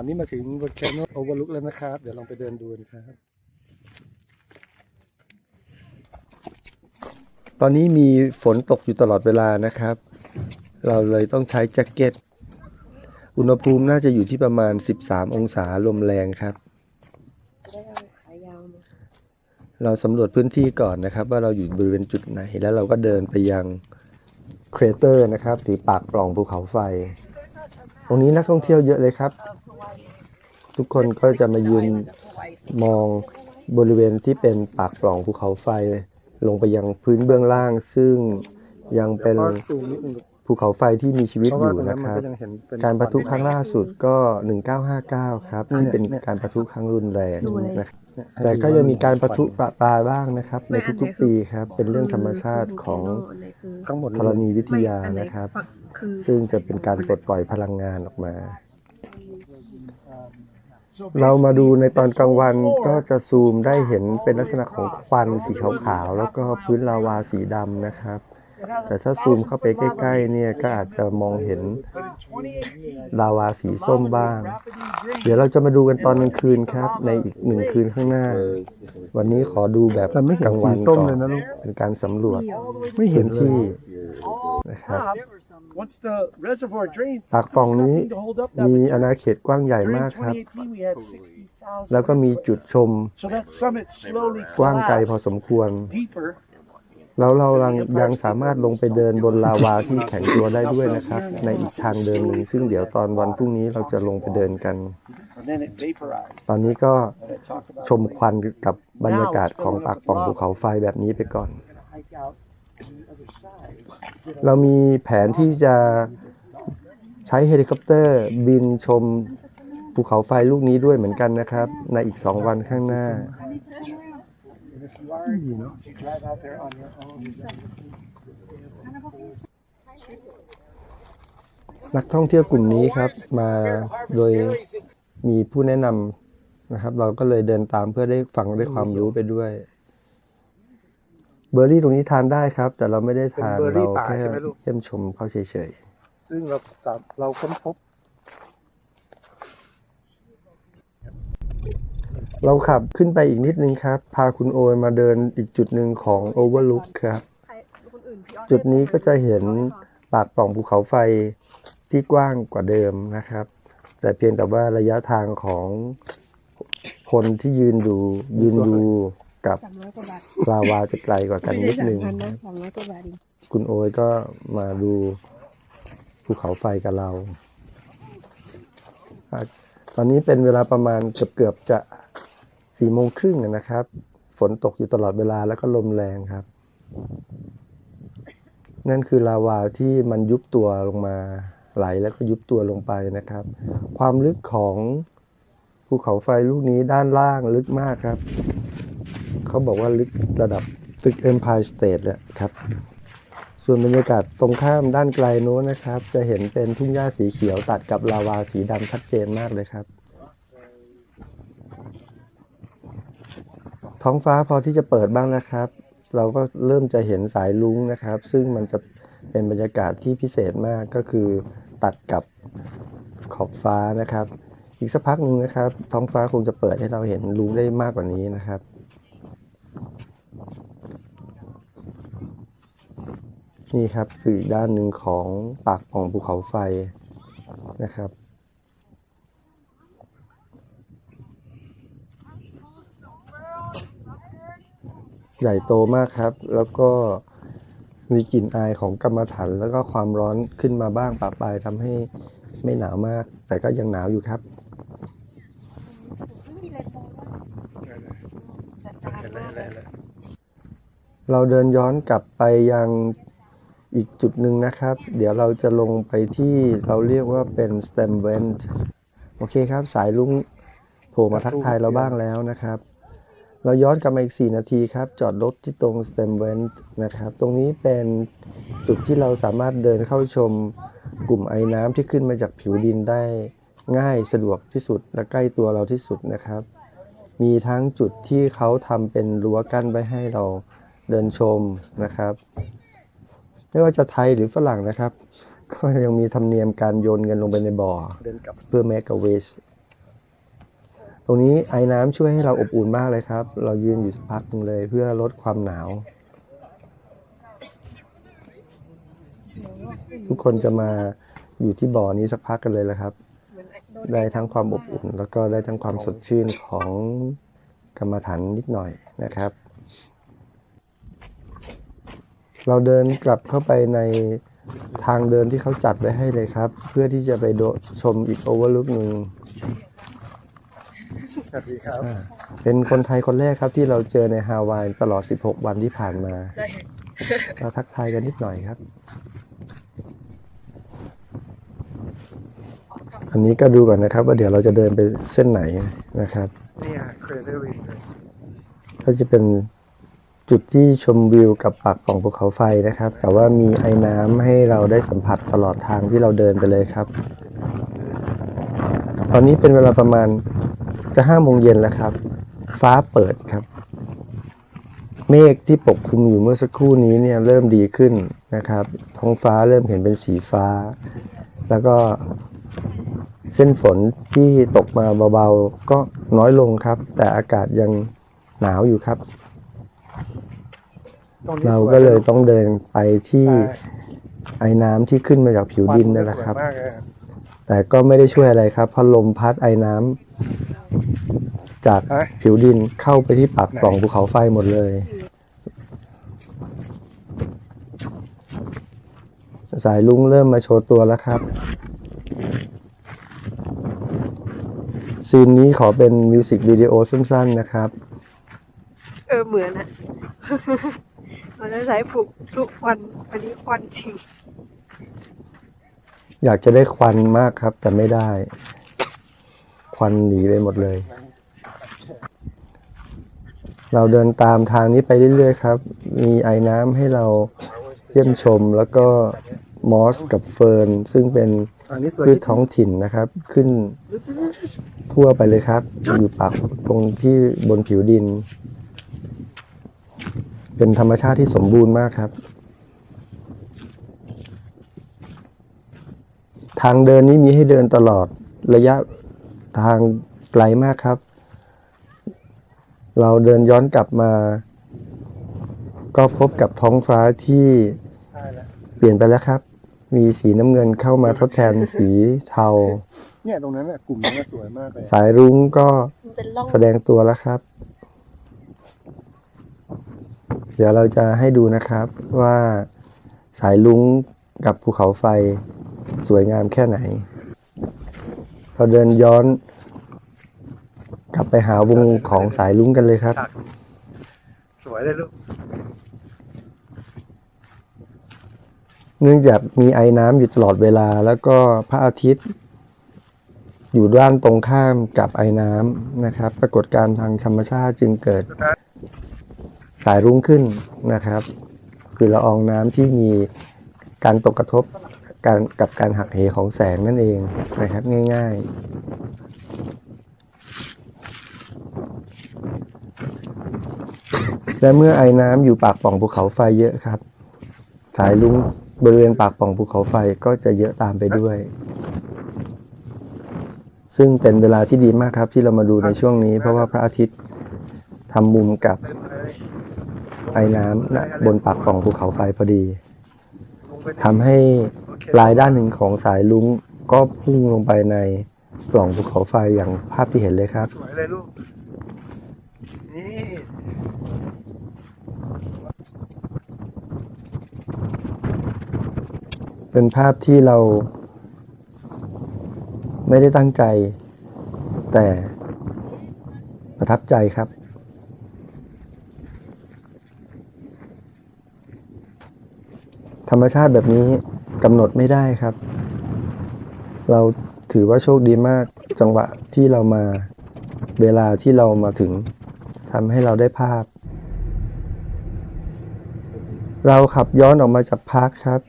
อนนี้มาถึง Volcano Overlook แล้วนะครับ เดี๋ยวลองไปเดินดูนะครับ ตอนนี้มีฝนตกอยู่ตลอดเวลานะครับ เราเลยต้องใช้แจ็คเก็ต อุณหภูมิน่าจะอยู่ที่ประมาณ 13 องศาลมแรงครับได้เอาขายาวมาเราสำรวจพื้นที่ก่อนนะครับ ว่าเราอยู่บริเวณจุดไหน แล้วเราก็เดินไปยังเครเตอร์นะครับหรือปากปล่องภูเขาไฟ ตรงนี้นักท่องเที่ยวเยอะเลยครับ ทุกคนก็จะมายืนมองบริเวณที่เป็นปากปล่องภูเขาไฟ ลงไปยังพื้นเบื้องล่าง ซึ่งยังเป็นภูเขาไฟที่มีชีวิตอยู่นะครับ การประทุครั้งล่าสุดก็ 1959 ครับที่เป็นการประทุครั้งรุนแรงนะครับแต่ก็ยังมีการประทุประปรายบ้างนะครับ ในทุกๆปีครับ เป็นเรื่องธรรมชาติของทั้งหมดธรณีวิทยานะครับคือซึ่งจะเป็นการปลดปล่อยพลังงานออกมา เรามาดูในตอนกลางวันก็จะซูมได้เห็นเป็นลักษณะของควันสีขาวๆแล้วก็พื้นลาวาสีดำนะครับ แต่ถ้าซูมเข้าไปใกล้ ๆ เนี่ยก็อาจจะมองเห็นลาวาสีส้มบ้าง เดี๋ยวเราจะมาดูกันตอนกลางคืนครับ ในอีกหนึ่งคืนข้างหน้า วันนี้ขอดูแบบแต่ไม่เห็กนลางวัสีนส้มก่อนเลยนะลูกเป็นการสำรวจไม่เห็พื้นนเลยที่นะครับ Once the reservoir drained, ปากปล่องนี้ nothing to hold up that มี material. อาณาเขตกว้างใหญ่ During มากครับ 2018, we had 60,000แล้วก็มีจุดชม So that summit slowly กว้างไกลพอ collapsed สมควร deeper. แล้วเรายังยังสามารถลงไปเดินบนลาวาที่แข็งตัวได้ด้วยนะครับ ในอีกทางเดินหนึ่งซึ่งเดี๋ยวตอนวันพรุ่งนี้เราจะลงไปเดินกัน And then it vaporized. ตอนนี้ก็ And I talk about ชมควันกับบรรยากาศของปากปล่องภูเขาไฟแบบนี้ไปก่อน hike out to the other side. เรามีแผนที่จะใช้เฮลิคอปเตอร์บินชมภูเขาไฟลูกนี้ด้วยเหมือนกันนะครับ ในอีกสองวันข้างหน้า And if you are, you drive out there on your own. นักท่องเที่ยวกลุ่มนี้ครับมาโดยมีผู้แนะนำนะครับ เราก็เลยเดินตามเพื่อได้ฟังได้ความรู้ไปด้วย เบอร์รี่ตรงนี้ทานได้ครับ แต่เราไม่ได้ทานเป็นเบอร์รี่เราป่าแค่ใช่ไหมลูก เยี่ยมชมเขาเฉยซึ่งเราเราค้นพบ เราขับขึ้นไปอีกนิดนึงครับ พาคุณโอยมาเดินอีกจุดหนึ่งของ Overlook ครับคนอื่นพี่ออสจุดนี้ก็จะเห็นปากปล่องภูเขาไฟที่กว้างกว่าเดิมนะครับ แต่เพียงแต่ว่าระยะทางของคนที่ยืนดูยืนดูกับสามร้อยกว่าบาทลาวาจะไกลกว่ากันนิดนึงพันนะสามร้อยกว่าบาทเองคุณโอยก็มาดูภูเขาไฟกับเราอะตอนนี้เป็นเวลาประมาณเกือบเกือบๆจะ สี่โมงครึ่งนะครับ ฝนตกอยู่ตลอดเวลาแล้วก็ลมแรงครับ นั่นคือลาวาที่มันยุบตัวลงมาไหลแล้วก็ยุบตัวลงไปนะครับ ความลึกของภูเขาไฟลูกนี้ด้านล่างลึกมากครับ เขาบอกว่าลึกระดับตึก Empire State เลยครับ ส่วนบรรยากาศตรงข้ามด้านไกลโน้นนะครับ จะเห็นเป็นทุ่งหญ้าสีเขียวตัดกับลาวาสีดำชัดเจนมากเลยครับ ท้องฟ้าพอที่จะเปิดบ้างแล้วครับ เราก็เริ่มจะเห็นสายลุ้งนะครับ ซึ่งมันจะเป็นบรรยากาศที่พิเศษมากก็คือตัดกับขอบฟ้านะครับ อีกสักพักหนึ่งนะครับ ท้องฟ้าคงจะเปิดให้เราเห็นลุ้งได้มากกว่านี้นะครับนี่ครับคืออีกด้านหนึ่งของปากป่องภูเขาไฟนะครับ ใหญ่โตมากครับ แล้วก็มีกลิ่นอายของกรรมฐานแล้วก็ความร้อนขึ้นมาบ้างปะปลายทำให้ไม่หนาวมาก แต่ก็ยังหนาวอยู่ครับไม่มีอะไรตรงว่าจัดจานมากเลยเราเดินย้อนกลับไปยังอีกจุดหนึ่งนะครับ เดี๋ยวเราจะลงไปที่เราเรียกว่าเป็น stem vent โอเคครับ สายลุงโผล่มาทักทายเราบ้างแล้วนะครับ เราย้อนกลับมาอีก 4 นาทีครับ จอดรถที่ตรง stem vent นะครับ ตรงนี้เป็นจุดที่เราสามารถเดินเข้าชมกลุ่มไอ้น้ำที่ขึ้นมาจากผิวดินได้ง่ายสะดวกที่สุดและใกล้ตัวเราที่สุดนะครับ มีทั้งจุดที่เขาทำเป็นรั้วกั้นไว้ให้เราเดินชมนะครับ ไม่ว่าจะไทยหรือฝรั่งนะครับ ก็ยังมีธรรมเนียมการโยนเงินลงไปในบ่อเพื่อ make a wish รงนี้ไอ้น้ำช่วยให้เราอบอุ่นมากเลยครับ เรายืนอยู่สักพักหนึงเลยเพื่อลดความหนาว ทุกคนจะมาอยู่ที่บ่อนี้สักพักกันเลยแหละครับ ได้ทั้งความอบอุ่น แล้วก็ได้ทั้งความสดชื่นของกรรมฐานนิดหน่อยนะครับ เราเดินกลับเข้าไปในทางเดินที่เขาจัดไว้ให้เลยครับ เพื่อที่จะไปโดชมอีกโอเวอร์ลุกหนึ่ง สวัสดีครับ อ่าเป็นคนไทยคนแรกครับที่เราเจอในฮาวายตลอด 16 วันที่ผ่านมาใช่ เราทักทายกันนิดหน่อยครับ อันนี้ก็ดูก่อนนะครับ ว่าเดี๋ยวเราจะเดินไปเส้นไหนนะครับ เนี่ยเครเดอร์วินเลยก็จะเป็นจุดที่ชมวิวกับปากปล่องภูเขาไฟนะครับ แต่ว่ามีไอ้น้ำให้เราได้สัมผัสตลอดทางที่เราเดินไปเลยครับ ตอนนี้เป็นเวลาประมาณ จะห้าโมงเย็นแล้วครับ ฟ้าเปิดครับ เมฆที่ปกคลุมอยู่เมื่อสักครู่นี้เนี่ยเริ่มดีขึ้นนะครับ ท้องฟ้าเริ่มเห็นเป็นสีฟ้า แล้วก็เส้นฝนที่ตกมาเบาๆ ก็น้อยลงครับ แต่อากาศยังหนาวอยู่ครับตงนี้เราสวยก็เลยต้องเดินไปที่ใช่ไอ้น้ำที่ขึ้นมาจากผิวดินนั่นแหละครับสวยมากเลยแต่ก็ไม่ได้ช่วยอะไรครับเพราะลมพัดไอ้น้ำ จากฮะผิวดินเข้าไปที่ปากปล่องภูเขาไฟหมดเลย สายลุงเริ่มมาโชว์ตัวแล้วครับ ซีนนี้ขอเป็นมิวสิกวิดีโอสั้นๆนะครับ เออเหมือนอะเราจะใช้ผูกทุกวันอันนี้ควันจริง อยากจะได้ควันมากครับ แต่ไม่ได้ ควันหนีไปหมดเลย เราเดินตามทางนี้ไปเรื่อยๆครับ มีไอ้น้ำให้เราเยี่ยมชมแล้วก็มอสกับเฟิร์น ซึ่งเป็นพืชท้องถิ่นนะครับ ขึ้นทั่วไปเลยครับ อยู่ปากตรงที่บนผิวดิน เป็นธรรมชาติที่สมบูรณ์มากครับ ทางเดินนี้มีให้เดินตลอดระยะทางไกลมากครับ เราเดินย้อนกลับมา ก็พบกับท้องฟ้าที่ใช่แล้วเปลี่ยนไปแล้วครับ มีสีน้ำเงินเข้ามาทดแทนสีเทา เนี่ยตรงนั้นน่ะกลุ่มนั้นน่ะสวยมากเลยสายรุ้งก็มันเป็นร่องแสดงตัวแล้วครับ เดี๋ยวเราจะให้ดูนะครับว่าสายลุงกับภูเขาไฟสวยงามแค่ไหน เราเดินย้อน กลับไปหาวงของสายลุงกันเลยครับ สวยเลยลูก เนื่องจากมีไอ้น้ำอยู่ตลอดเวลา แล้วก็พระอาทิตย์ อยู่ด้านตรงข้ามกับไอ้น้ำนะครับ ปรากฏการณ์ทางธรรมชาติจึงเกิดสุดท้ายสายรุ้งขึ้นนะครับ คือละอองน้ำที่มีการตกกระทบการกับการหักเหของแสงนั่นเองนะครับง่าย ๆ และเมื่อไอ้น้ำอยู่ปากป่องภูเขาไฟเยอะครับ สายรุ้งบริเวณปากป่องภูเขาไฟก็จะเยอะตามไปด้วย ซึ่งเป็นเวลาที่ดีมากครับ ที่เรามาดูในช่วงนี้ เพราะว่าพระอาทิตย์ทำมุมกับไอ้น้ำณบนปากป่องภูเขาไฟพอดีลงไปทำให้ปลายด้านหนึ่งของสายลุงก็พุ่งลงไปในปล่องภูเขาไฟอย่างภาพที่เห็นเลยครับสวยเลยลูก นี่เป็นภาพที่เราไม่ได้ตั้งใจ แต่ประทับใจครับ ธรรมชาติแบบนี้กำหนดไม่ได้ครับ เราถือว่าโชคดีมากจังหวะที่เรามาเวลาที่เรามาถึง ทำให้เราได้ภาพ เราขับย้อนออกมาจากพาร์คครับ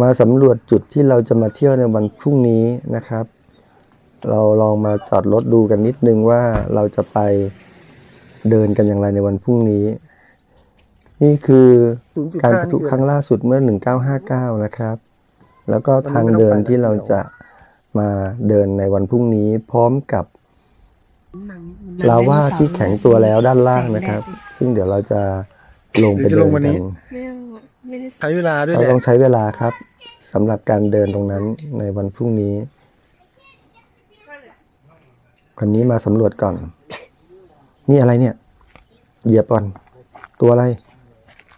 มาสำรวจจุดที่เราจะมาเที่ยวในวันพรุ่งนี้นะครับ เราลองมาจอดรถดูกันนิดนึงว่าเราจะไปเดินกันอย่างไรในวันพรุ่งนี้ นี่คือการประทุครั้งล่าสุดเมื่อ 1959 นะครับ แล้วก็ทางเดินที่เราจะมาเดินในวันพรุ่งนี้พร้อมกับ ลาว่าที่แข็งตัวแล้วด้านล่างนะครับ ซึ่งเดี๋ยวเราจะลงไปเดี๋ยวจะเดิลนงวันกันี้นไม่เอาอะไม่ได้ใช้เวลาด้วยเราแหละต้องใช้เวลาครับสำหรับการเดินตรงนั้นในวันพรุ่งนี้ วันนี้มาสำรวจก่อน นี่อะไรเนี่ย เหยียบก่อน ตัวอะไร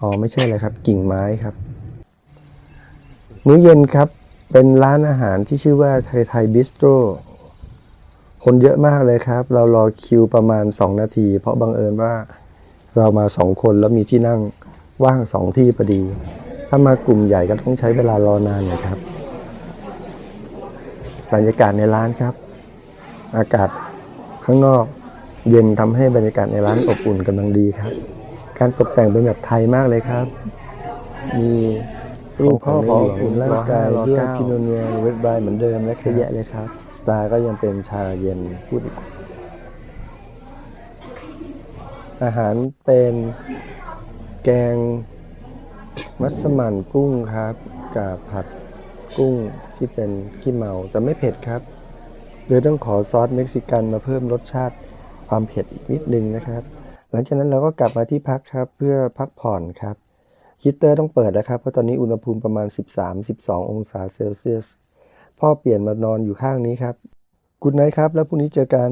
อ๋อไม่ใช่เลยครับ กิ่งไม้ครับ มื้อเย็นครับ เป็นร้านอาหารที่ชื่อว่าไทยไทยบิสโตร คนเยอะมากเลยครับ เรารอคิวประมาณสองนาที เพราะบังเอิญว่าเรามาสองคนแล้วมีที่นั่งว่างสองที่พอดี ถ้ามากลุ่มใหญ่ก็ต้องใช้เวลารอนานหน่อยครับ บรรยากาศในร้านครับ อากาศข้างนอกเย็นทำให้บรรยากาศในร้านอบอุ่นกำลังดีครับ การตกแต่งเป็นแบบไทยมากเลยครับ มีรูปพ่อขออบอุ่นร่างกายด้วยพิโนเนียเวทบรายเหมือนเดิมและเยอะแยะเลยครับสไตล์ก็ยังเป็นชาเย็นพูดอีกอาหารเป็นแกงมัสมั่นกุ้งครับกับผัดกุ้งที่เป็นขี้เมาแต่ไม่เผ็ดครับเลยต้องขอซอสเม็กซิกันมาเพิ่มรสชาติความเผ็ดอีกนิดนึงนะครับ หลังจากนั้นเราก็กลับมาที่พักครับเพื่อพักผ่อนครับฮีเตอร์ต้องเปิดแล้วครับเพราะตอนนี้อุณหภูมิประมาณ 13-12 องศาเซลเซียส พ่อเปลี่ยนมานอนอยู่ข้างนี้ครับ กุดไนครับ แล้วพรุ่งนี้เจอกัน